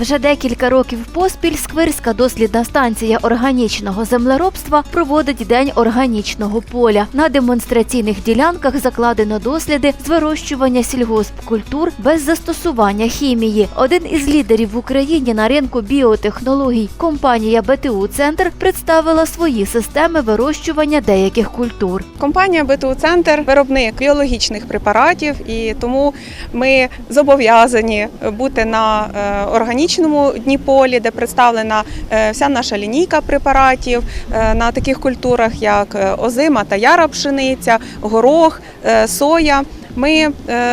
Вже декілька років поспіль Сквирська дослідна станція органічного землеробства проводить день органічного поля. На демонстраційних ділянках закладено досліди з вирощування сільгоспкультур без застосування хімії. Один із лідерів в Україні на ринку біотехнологій компанія БТУ Центр представила свої системи вирощування деяких культур. Компанія БТУ Центр виробник біологічних препаратів, і тому ми зобов'язані бути на е, органічному дні полі, де представлена е, вся наша лінійка препаратів е, на таких культурах, як е, озима та яра пшениця, горох, соя. Ми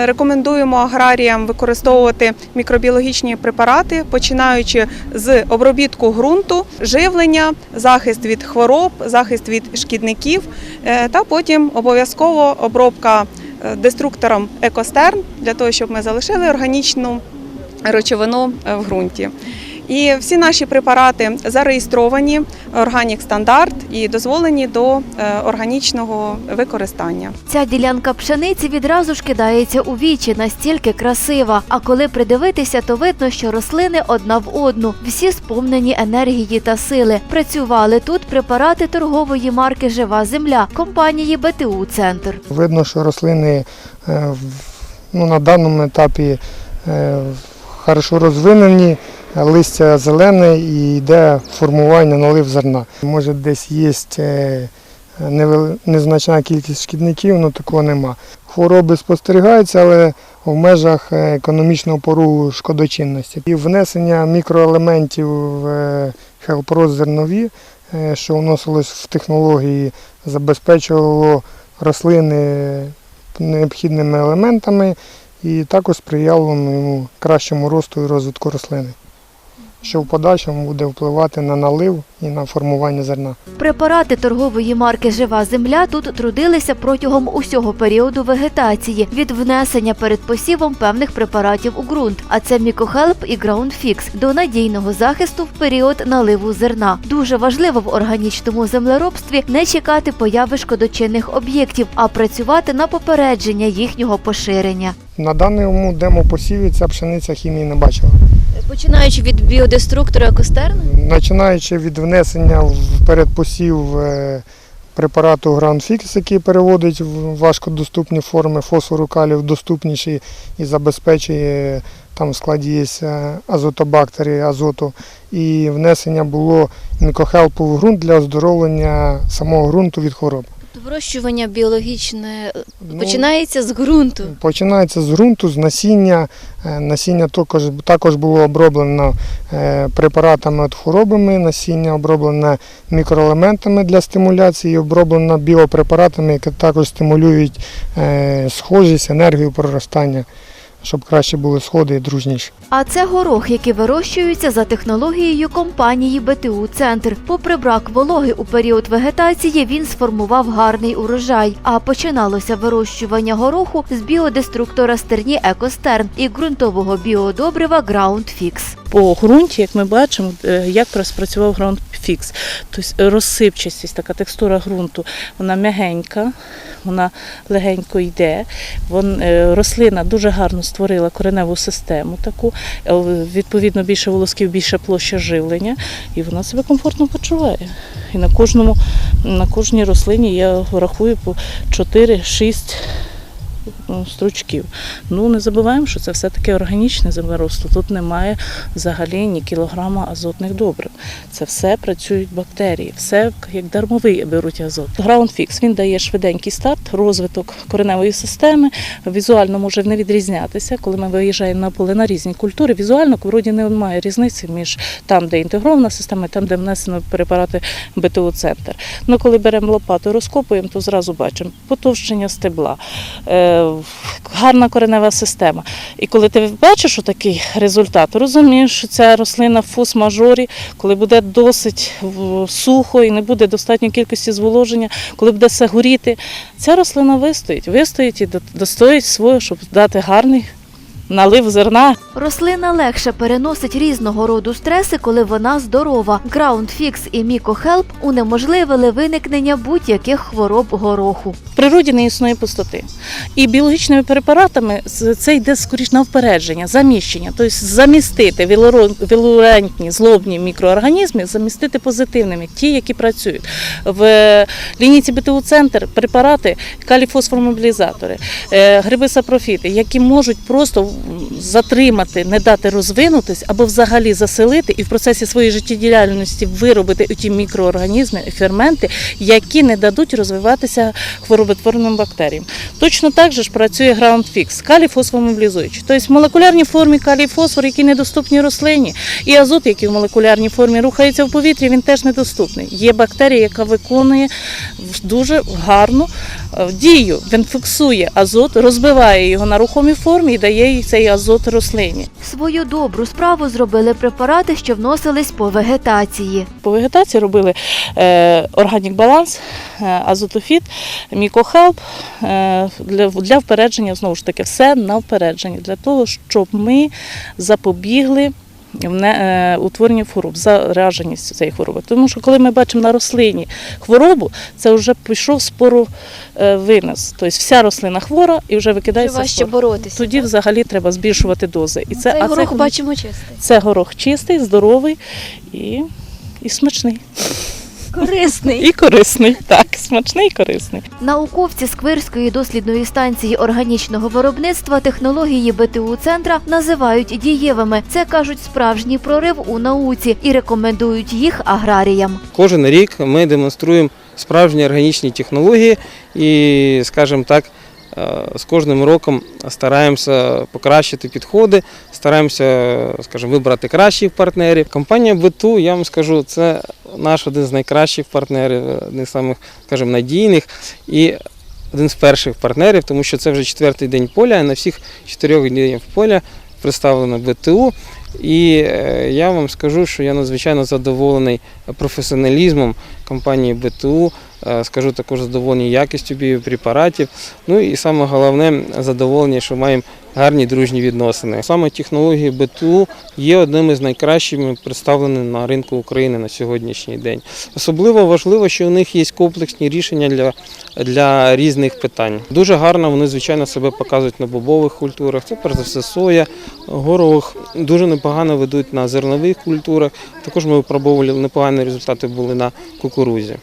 рекомендуємо аграріям використовувати мікробіологічні препарати, починаючи з обробітку ґрунту, живлення, захист від хвороб, захист від шкідників, та потім обов'язково обробка деструктором екостерн для того, щоб ми залишили органічну речовину е, в ґрунті. І всі наші препарати зареєстровані, органік стандарт і дозволені до е, органічного використання. Ця ділянка пшениці відразу ж кидається у вічі, настільки красива. А коли придивитися, то видно, що рослини одна в одну, всі сповнені енергії та сили. Працювали тут препарати торгової марки Жива земля компанії БТУ Центр. Видно, що рослини е, ну, на даному етапі е, хорошо розвинені, листя зелене і йде формування налив зерна. Може десь є е, незначна кількість шкідників, але такого нема. Хвороби спостерігаються, але в межах е, економічного порогу шкодочинності. І внесення мікроелементів в е, зернові, е, що вносилось в технології, забезпечувало рослини необхідними елементами і також сприяло йому кращому росту і розвитку рослини, що в подальшому буде впливати на налив і на формування зерна. Препарати торгової марки Жива земля тут трудилися протягом усього періоду вегетації від внесення перед посівом певних препаратів у ґрунт. А це Мікохелп і Граундфікс до надійного захисту в період наливу зерна. Дуже важливо в органічному землеробстві не чекати появи шкодочинних об'єктів, а працювати на попередження їхнього поширення. На даному демопосіві ця пшениця хімії не бачила. Починаючи від біодеструктора екостерну, Починаючи від внесення в передпосів е, препарату Гранфікс, який переводить в важкодоступні форми фосфору калію в доступніші і забезпечує там в складі є е, азотобактерії, азоту. І внесення було мікохелпу в ґрунт для оздоровлення самого ґрунту від хвороб. Вирощування біологічне Ну, починається з ґрунту. Починається з ґрунту, з насіння. Е, Насіння також, також було оброблено е, препаратами від хворобами, насіння оброблене мікроелементами для стимуляції, оброблено біопрепаратами, які також стимулюють е, схожість, енергію проростання, щоб краще були сходи і дружніші. А це горох, який вирощується за технологією компанії БТУ Центр. Попри брак вологи у період вегетації, він сформував гарний урожай. А починалося вирощування гороху з біодеструктора стерні Екостерн і ґрунтового біодобрива Fix. по ґрунті, як ми бачимо, е, як спрацював ґрунт фікс. Тобто розсипчастість, така текстура ґрунту, вона м'ягенька, вона легенько йде. Вон, е, рослина дуже гарно створила кореневу систему таку, е, відповідно більше волосків, більше площа живлення, і вона себе комфортно почуває. І на кожному, на кожній рослині я рахую по 4-6 ну, стручків. Ну не забуваємо, що це все-таки органічне землеробство. Тут немає взагалі ні кілограма азотних добрив. Це все працюють бактерії, все як дармовий беруть азот. Граундфікс він дає швиденький старт, розвиток кореневої системи. Візуально може не відрізнятися, коли ми виїжджаємо на поле на різні культури. Візуально вроді немає різниці між там, де інтегрована система, там, де внесено препарати БТУ центр. Ну коли беремо лопату, розкопуємо, то зразу бачимо потовщення стебла. Гарна коренева система. І коли ти бачиш такий результат, розумієш, що ця рослина в фус мажорі, коли буде досить сухо і не буде достатньої кількості зволоження, коли буде все горіти, ця рослина вистоїть, вистоїть і достоїть свого, щоб дати гарний налив зерна. Рослина легше переносить різного роду стреси, коли вона здорова. GroundFix і MicoHelp унеможливили виникнення будь-яких хвороб гороху. В природі не існує пустоти. І біологічними препаратами це йде скоріш на впередження, заміщення. Тобто замістити вілурентні злобні мікроорганізми, замістити позитивними, ті, які працюють. В лінійці БТУ центр препарати каліфосформобілізатори, е, гриби сапрофіти, які можуть просто затримати, не дати розвинутись або взагалі заселити і в процесі своєї життєдіяльності виробити ті мікроорганізми, ферменти, які не дадуть розвиватися хвороботворним бактеріям. Точно так же ж працює GroundFix, калій-фосфомобілізуючий. Тобто в молекулярній формі калій фосфор, який недоступні рослині, і азот, який в молекулярній формі рухається в повітрі, він теж недоступний. Є бактерія, яка виконує дуже гарну е, дію. Він фіксує азот, розбиває його на рухомій формі і дає їй цей азот рослині. Свою добру справу зробили препарати, що вносились по вегетації. По вегетації робили е, органік баланс, е, азотофіт, мікохелп е, для, для впередження, знову ж таки, все на впередження, для того, щоб ми запобігли е, хвороб, зараженість цієї хвороби. Тому що коли ми бачимо на рослині хворобу, це вже пішов спору споровинос. Тобто вся рослина хвора і вже викидається важче спор. боротися. Тоді взагалі треба збільшувати дози. І це, Цей а горох це, бачимо чистий. це горох чистий, здоровий і, і смачний. Корисний. І корисний, так, смачний і корисний. Науковці Сквирської дослідної станції органічного виробництва технології БТУ центра називають дієвими. Це кажуть справжній прорив у науці і рекомендують їх аграріям. Кожен рік ми демонструємо справжні органічні технології і, скажімо так, е, з кожним роком стараємося покращити підходи, стараємося, скажімо, вибрати кращих партнерів. Компанія БТУ, я вам скажу, це наш один з найкращих партнерів, один з самих, скажімо, надійних і один з перших партнерів, тому що це вже четвертий день поля, і на всіх чотирьох днів поля представлено БТУ. І е, я вам скажу, що я надзвичайно задоволений професіоналізмом компанії БТУ. Е, Скажу також задоволений якістю біопрепаратів. Ну і саме головне задоволення, що маємо гарні дружні відносини. Саме технології БТУ є одним із найкращих представлених на ринку України на сьогоднішній день. Особливо важливо, що у них є комплексні рішення для, для різних питань. Дуже гарно вони, звичайно, себе показують на бобових культурах. Це перш за все соя, горох. Дуже непогано ведуть на зернових культурах. Також ми випробовували непогані результати були на кукурузі.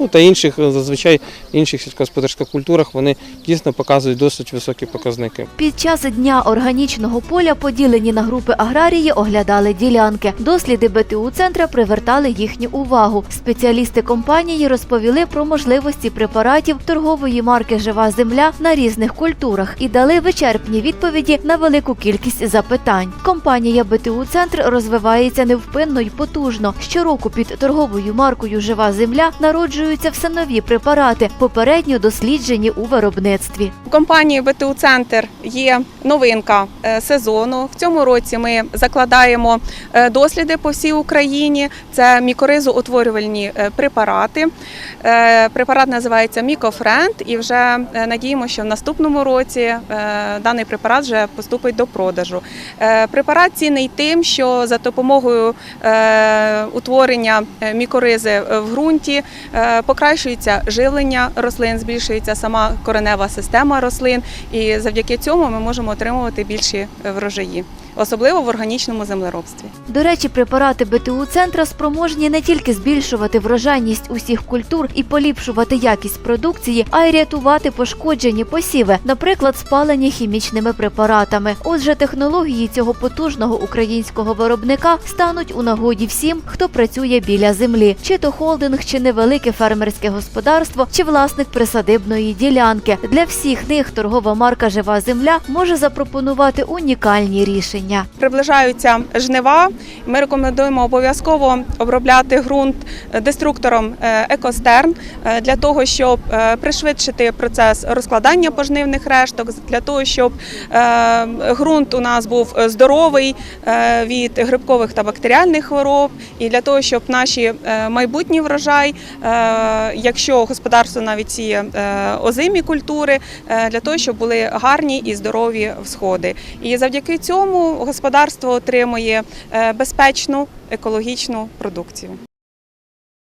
Ну та інших е, зазвичай інших сільськогосподарських культурах вони дійсно показують досить високі показники. Під час дня органічного поля поділені на групи аграрії оглядали ділянки. Досліди БТУ центра привертали їхню увагу. Спеціалісти компанії розповіли про можливості препаратів торгової марки Жива земля на різних культурах і дали вичерпні відповіді на велику кількість запитань. Компанія БТУ центр розвивається невпинно й потужно. Щороку під торговою маркою Жива земля народжуються все нові препарати, попередньо досліджені у виробництві. У компанії БТУ Центр є новинка е, сезону. В цьому році ми закладаємо е, досліди по всій Україні. Це мікоризоутворювальні е, препарати. Препарат називається Мікофренд, і вже надіємося, що в наступному році даний препарат вже поступить до продажу. Препарат цінний тим, що за допомогою утворення мікоризи в ґрунті покращується живлення рослин, збільшується сама коренева система рослин, і завдяки цьому ми можемо отримувати більші е, врожаї, особливо в органічному землеробстві. До речі, препарати БТУ центра спроможні не тільки збільшувати врожайність усіх культур і поліпшувати якість продукції, а й рятувати пошкоджені посіви, наприклад, спалені хімічними препаратами. Отже, технології цього потужного українського виробника стануть у нагоді всім, хто працює біля землі, чи то холдинг, чи невелике фермерське господарство, чи власник присадибної ділянки. Для всіх них торгова марка Жива земля може запропонувати унікальні рішення. Насіння. Приближаються жнива. Ми рекомендуємо обов'язково обробляти ґрунт деструктором е, екостерн е, для того, щоб е, пришвидшити процес розкладання пожнивних решток, для того, щоб ґрунт у нас був здоровий від грибкових та бактеріальних хвороб, і для того, щоб наші майбутні врожай, якщо господарство навіть сіє озимі культури, для того, щоб були гарні і здорові всходи. І завдяки цьому господарство отримує е, безпечну екологічну продукцію.